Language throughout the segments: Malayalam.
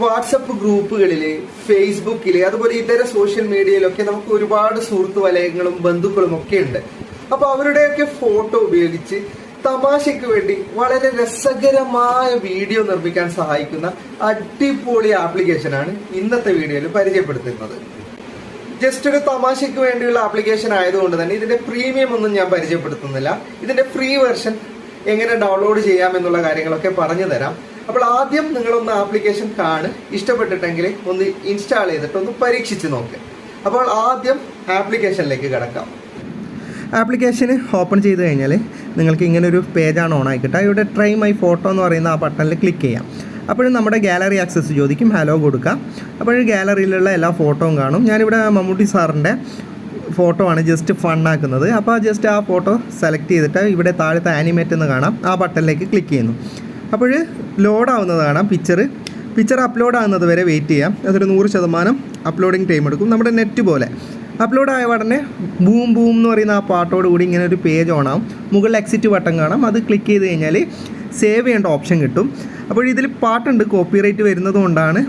വാട്സപ്പ് ഗ്രൂപ്പുകളിൽ ഫേസ്ബുക്കിൽ അതുപോലെ ഇതര സോഷ്യൽ മീഡിയയിലൊക്കെ നമുക്ക് ഒരുപാട് സുഹൃത്തു വലയങ്ങളും ബന്ധുക്കളും ഒക്കെ ഉണ്ട്. അപ്പൊ അവരുടെയൊക്കെ ഫോട്ടോ ഉപയോഗിച്ച് തമാശയ്ക്ക് വേണ്ടി വളരെ രസകരമായ വീഡിയോ നിർമ്മിക്കാൻ സഹായിക്കുന്ന അടിപൊളി ആപ്ലിക്കേഷനാണ് ഇന്നത്തെ വീഡിയോയിൽ പരിചയപ്പെടുത്തുന്നത്. ജസ്റ്റ് ഒരു തമാശയ്ക്ക് വേണ്ടിയുള്ള ആപ്ലിക്കേഷൻ ആയതുകൊണ്ട് തന്നെ ഇതിന്റെ പ്രീമിയം ഒന്നും ഞാൻ പരിചയപ്പെടുത്തുന്നില്ല. ഇതിന്റെ ഫ്രീ വെർഷൻ എങ്ങനെ ഡൗൺലോഡ് ചെയ്യാം എന്നുള്ള കാര്യങ്ങളൊക്കെ പറഞ്ഞു തരാം. അപ്പോൾ ആദ്യം നിങ്ങളൊന്ന് ആപ്ലിക്കേഷൻ കാണ് ഇഷ്ടപ്പെട്ടിട്ടെങ്കിൽ ഒന്ന് ഇൻസ്റ്റാൾ ചെയ്തിട്ട് ഒന്ന് പരീക്ഷിച്ച് നോക്ക്. അപ്പോൾ ആദ്യം ആപ്ലിക്കേഷനിലേക്ക് കിടക്കാം. ആപ്ലിക്കേഷൻ ഓപ്പൺ ചെയ്ത് കഴിഞ്ഞാൽ നിങ്ങൾക്ക് ഇങ്ങനെ ഒരു പേജാണ് ഓൺ ആയി കിട്ടുക. ഇവിടെ ട്രൈ മൈ ഫോട്ടോ എന്ന് പറയുന്ന ആ ബട്ടണിൽ ക്ലിക്ക് ചെയ്യാം. അപ്പോഴും നമ്മുടെ ഗാലറി ആക്സസ് ചോദിക്കും ഹലോ കൊടുക്കാം. അപ്പോഴും ഗാലറിയിലുള്ള എല്ലാ ഫോട്ടോയും കാണും. ഞാനിവിടെ മമ്മൂട്ടി സാറിന്റെ ഫോട്ടോ ആണ് ജസ്റ്റ് ഫണ്ണാക്കുന്നത് അപ്പോൾ ജസ്റ്റ് ആ ഫോട്ടോ സെലക്ട് ചെയ്തിട്ട് ഇവിടെ താഴത്തെ ആനിമേറ്റ് എന്ന് കാണാം. ആ ബട്ടണിലേക്ക് ക്ലിക്ക് ചെയ്യുന്നു. അപ്പോൾ ലോഡ് ആവുന്നത് കാണാം പിക്ചർ പിക്ചർ അപ്ലോഡ് ആകുന്നത് വരെ വെയിറ്റ് ചെയ്യാം. അതൊരു നൂറ് ശതമാനം അപ്ലോഡിങ് ടൈം എടുക്കും. നമ്മുടെ നെറ്റ് പോലെ. അപ്ലോഡ് ആയ ഉടനെ ബൂം ബൂം എന്ന് പറയുന്ന ആ പാട്ടോട് കൂടി ഇങ്ങനെ ഒരു പേജ് ഓൺ ആവും. മുകളിൽ എക്സിറ്റ് ബട്ടൺ കാണാം. അത് ക്ലിക്ക് ചെയ്ത് കഴിഞ്ഞാൽ സേവ് ചെയ്യേണ്ട ഓപ്ഷൻ കിട്ടും. അപ്പോൾ ഇതിൽ പാട്ടുണ്ട് കോപ്പിറൈറ്റ് വരുന്നത് കൊണ്ടാണ്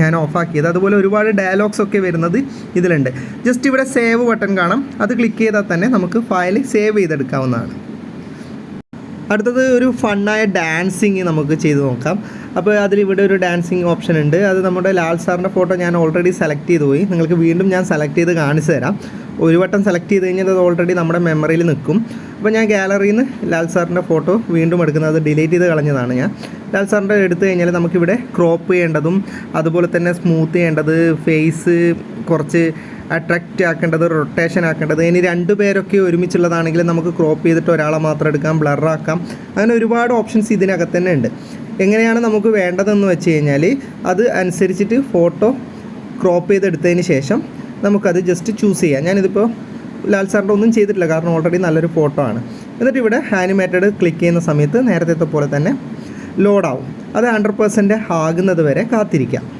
ഞാൻ ഓഫാക്കിയത് അതുപോലെ ഒരുപാട് ഡയലോഗ്സ് ഒക്കെ വരുന്നത് ഇതിലുണ്ട്. ജസ്റ്റ് ഇവിടെ സേവ് ബട്ടൺ കാണാം. അത് ക്ലിക്ക് ചെയ്താൽ തന്നെ നമുക്ക് ഫയൽ സേവ് ചെയ്തെടുക്കാവുന്നതാണ്. അടുത്തത് ഒരു ഫണ്ണായ ഡാൻസിങ് നമുക്ക് ചെയ്ത് നോക്കാം. അപ്പോൾ അതിലിവിടെ ഒരു ഡാൻസിങ് ഓപ്ഷൻ ഉണ്ട്. അത് നമ്മുടെ ലാൽ സാറിന്റെ ഫോട്ടോ ഞാൻ ഓൾറെഡി സെലക്ട് ചെയ്ത് പോയി നിങ്ങൾക്ക് വീണ്ടും ഞാൻ സെലക്ട് ചെയ്ത് കാണിച്ചു തരാം. ഒരു വട്ടം സെലക്ട് ചെയ്ത് കഴിഞ്ഞാൽ അത് ഓൾറെഡി നമ്മുടെ മെമ്മറിയിൽ നിൽക്കും. അപ്പോൾ ഞാൻ ഗാലറിയിൽ നിന്ന് ലാൽ സാറിന്റെ ഫോട്ടോ വീണ്ടും എടുക്കുന്നത് ഡിലീറ്റ് ചെയ്ത് കളഞ്ഞതാണ് ഞാൻ. ലാൽ സാറിന്റെ എടുത്തു കഴിഞ്ഞാൽ നമുക്കിവിടെ ക്രോപ്പ് ചെയ്യേണ്ടതും അതുപോലെ തന്നെ സ്മൂത്ത് ചെയ്യേണ്ടത് ഫേസ് കുറച്ച് അട്രാക്റ്റ് ആക്കേണ്ടത് റൊട്ടേഷൻ ആക്കേണ്ടത് ഇനി രണ്ട് പേരൊക്കെ ഒരുമിച്ചുള്ളതാണെങ്കിൽ നമുക്ക് ക്രോപ്പ് ചെയ്തിട്ട് ഒരാളെ മാത്രം എടുക്കാം ബ്ലറാക്കാം അങ്ങനെ ഒരുപാട് ഓപ്ഷൻസ് ഇതിനകത്ത് തന്നെ ഉണ്ട്. എങ്ങനെയാണ് നമുക്ക് വേണ്ടതെന്ന് വെച്ച് കഴിഞ്ഞാൽ അത് അനുസരിച്ചിട്ട് ഫോട്ടോ ക്രോപ്പ് ചെയ്തെടുത്തതിന് ശേഷം നമുക്കത് ജസ്റ്റ് ചൂസ് ചെയ്യാം. ഞാനിതിപ്പോൾ ലാൽ സാറിന്റെ ഒന്നും ചെയ്തിട്ടില്ല. കാരണം ഓൾറെഡി നല്ലൊരു ഫോട്ടോ ആണ്. എന്നിട്ട് ഇവിടെ ആനിമേറ്റഡ് ക്ലിക്ക് ചെയ്യുന്ന സമയത്ത് നേരത്തെ പോലെ തന്നെ ലോഡാവും അത് ഹൺഡ്രഡ് പെർസെന്റ് ആകുന്നത് വരെ കാത്തിരിക്കാം.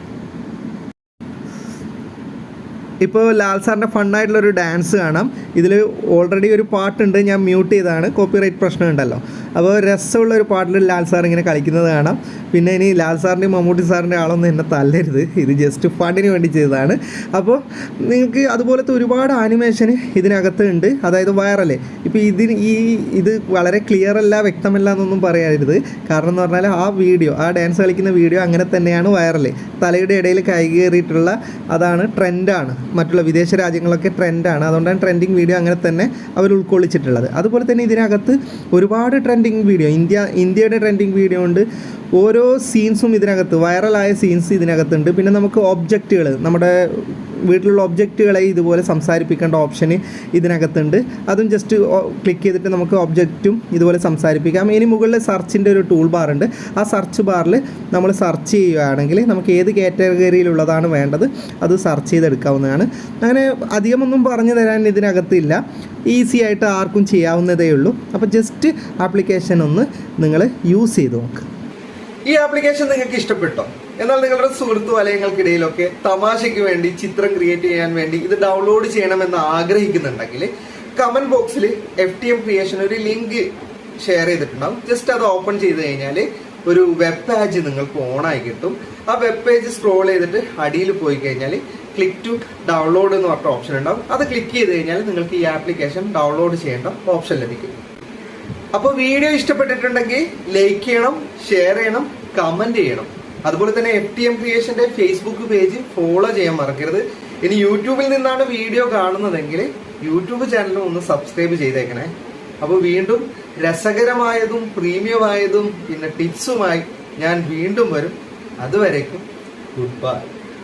ഇപ്പോൾ ലാൽ സാറിന്റെ ഫണ്ണായിട്ടുള്ളൊരു ഡാൻസ് കാണാം. ഇതിൽ ഓൾറെഡി ഒരു പാട്ടുണ്ട് ഞാൻ മ്യൂട്ട് ചെയ്തതാണ്. കോപ്പിറൈറ്റ് പ്രശ്നം ഉണ്ടല്ലോ അപ്പോൾ രസമുള്ള ഒരു പാട്ടിൽ ലാൽ സാർ ഇങ്ങനെ കളിക്കുന്നത് കാണാം. പിന്നെ ഇനി ലാൽ സാറിന്റെയും മമ്മൂട്ടി സാറിന്റെ ആളൊന്നും എന്നെ തല്ലരുത്. ഇത് ജസ്റ്റ് ഫണ്ടിന് വേണ്ടി ചെയ്തതാണ്. അപ്പോൾ നിങ്ങൾക്ക് അതുപോലത്തെ ഒരുപാട് ആനിമേഷൻ ഇതിനകത്ത് ഉണ്ട്. അതായത് വൈറൽ ഇപ്പോൾ ഇതിന് ഈ ഇത് വളരെ ക്ലിയർ അല്ല വ്യക്തമല്ല എന്നൊന്നും പറയരുത് കാരണം എന്ന് പറഞ്ഞാൽ ആ വീഡിയോ ആ ഡാൻസ് കളിക്കുന്ന വീഡിയോ അങ്ങനെ തന്നെയാണ് വൈറൽ തലയുടെ ഇടയിൽ കൈകേറിയിട്ടുള്ള അതാണ് ട്രെൻഡാണ് മറ്റുള്ള വിദേശ രാജ്യങ്ങളൊക്കെ ട്രെൻഡാണ്. അതുകൊണ്ടാണ് ട്രെൻഡിങ് വീഡിയോ അങ്ങനെ തന്നെ അവർ ഉൾക്കൊള്ളിച്ചിട്ടുള്ളത്. അതുപോലെ തന്നെ ഇതിനകത്ത് ഒരുപാട് ട്രെൻഡിങ് വീഡിയോ. ഇന്ത്യ ഇന്ത്യയുടെ ട്രെൻഡിങ് വീഡിയോ ഉണ്ട്. ഓരോ സീൻസും ഇതിനകത്ത് വൈറലായ സീൻസ് ഇതിനകത്തുണ്ട്. പിന്നെ നമുക്ക് ഒബ്ജക്റ്റുകൾ നമ്മുടെ വീട്ടിലുള്ള ഒബ്ജക്റ്റുകളെ ഇതുപോലെ സംസാരിപ്പിക്കേണ്ട ഓപ്ഷൻ ഇതിനകത്തുണ്ട്. അതും ജസ്റ്റ് ക്ലിക്ക് ചെയ്തിട്ട് നമുക്ക് ഒബ്ജക്റ്റും ഇതുപോലെ സംസാരിപ്പിക്കാം. ഇനി മുകളിൽ സെർച്ചിന്റെ ഒരു ടൂൾ ബാർ ഉണ്ട്. ആ സെർച്ച് ബാറിൽ നമ്മൾ സെർച്ച് ചെയ്യുകയാണെങ്കിൽ നമുക്ക് ഏത് കാറ്റഗറിയിലുള്ളതാണ് വേണ്ടത് അത് സെർച്ച് ചെയ്തെടുക്കാവുന്നതാണ്. അങ്ങനെ അധികമൊന്നും പറഞ്ഞു തരാൻ ഇതിനകത്തില്ല. ഈസി ആയിട്ട് ആർക്കും ചെയ്യാവുന്നതേ ഉള്ളൂ. അപ്പോൾ ജസ്റ്റ് ആപ്ലിക്കേഷൻ ഒന്ന് നിങ്ങൾ യൂസ് ചെയ്ത് നോക്ക്. ഈ ആപ്ലിക്കേഷൻ നിങ്ങൾക്ക് ഇഷ്ടപ്പെട്ടോ? എന്നാൽ നിങ്ങളുടെ സുഹൃത്തു വലയങ്ങൾക്കിടയിലൊക്കെ തമാശയ്ക്ക് വേണ്ടി ചിത്രം ക്രിയേറ്റ് ചെയ്യാൻ വേണ്ടി ഇത് ഡൗൺലോഡ് ചെയ്യണമെന്ന് ആഗ്രഹിക്കുന്നുണ്ടെങ്കിൽ കമന്റ് ബോക്സിൽ എഫ് ടി എം ക്രിയേഷൻ ഒരു ലിങ്ക് ഷെയർ ചെയ്തിട്ടുണ്ടാവും. ജസ്റ്റ് അത് ഓപ്പൺ ചെയ്ത് കഴിഞ്ഞാൽ ഒരു വെബ് പേജ് നിങ്ങൾക്ക് ഓണായി കിട്ടും. ആ വെബ് പേജ് സ്ക്രോൾ ചെയ്തിട്ട് അടിയിൽ പോയി കഴിഞ്ഞാൽ ക്ലിക്ക് ടു ഡൗൺലോഡ് എന്ന് പറഞ്ഞ ഓപ്ഷൻ ഉണ്ടാവും. അത് ക്ലിക്ക് ചെയ്ത് കഴിഞ്ഞാൽ നിങ്ങൾക്ക് ഈ ആപ്ലിക്കേഷൻ ഡൗൺലോഡ് ചെയ്യേണ്ട ഓപ്ഷൻ ലഭിക്കും. അപ്പോൾ വീഡിയോ ഇഷ്ടപ്പെട്ടിട്ടുണ്ടെങ്കിൽ ലൈക്ക് ചെയ്യണം ഷെയർ ചെയ്യണം കമന്റ് ചെയ്യണം. അതുപോലെ തന്നെ എഫ് ടി എം ക്രിയേഷന്റെ ഫേസ്ബുക്ക് പേജ് ഫോളോ ചെയ്യാൻ മറക്കരുത്. ഇനി യൂട്യൂബിൽ നിന്നാണ് വീഡിയോ കാണുന്നതെങ്കിൽ യൂട്യൂബ് ചാനലും ഒന്ന് സബ്സ്ക്രൈബ് ചെയ്തേക്കണേ. അപ്പോൾ വീണ്ടും രസകരമായതും പ്രീമിയമായതും പിന്നെ ടിപ്സുമായി ഞാൻ വീണ്ടും വരും. അതുവരേക്കും ഗുഡ് ബൈ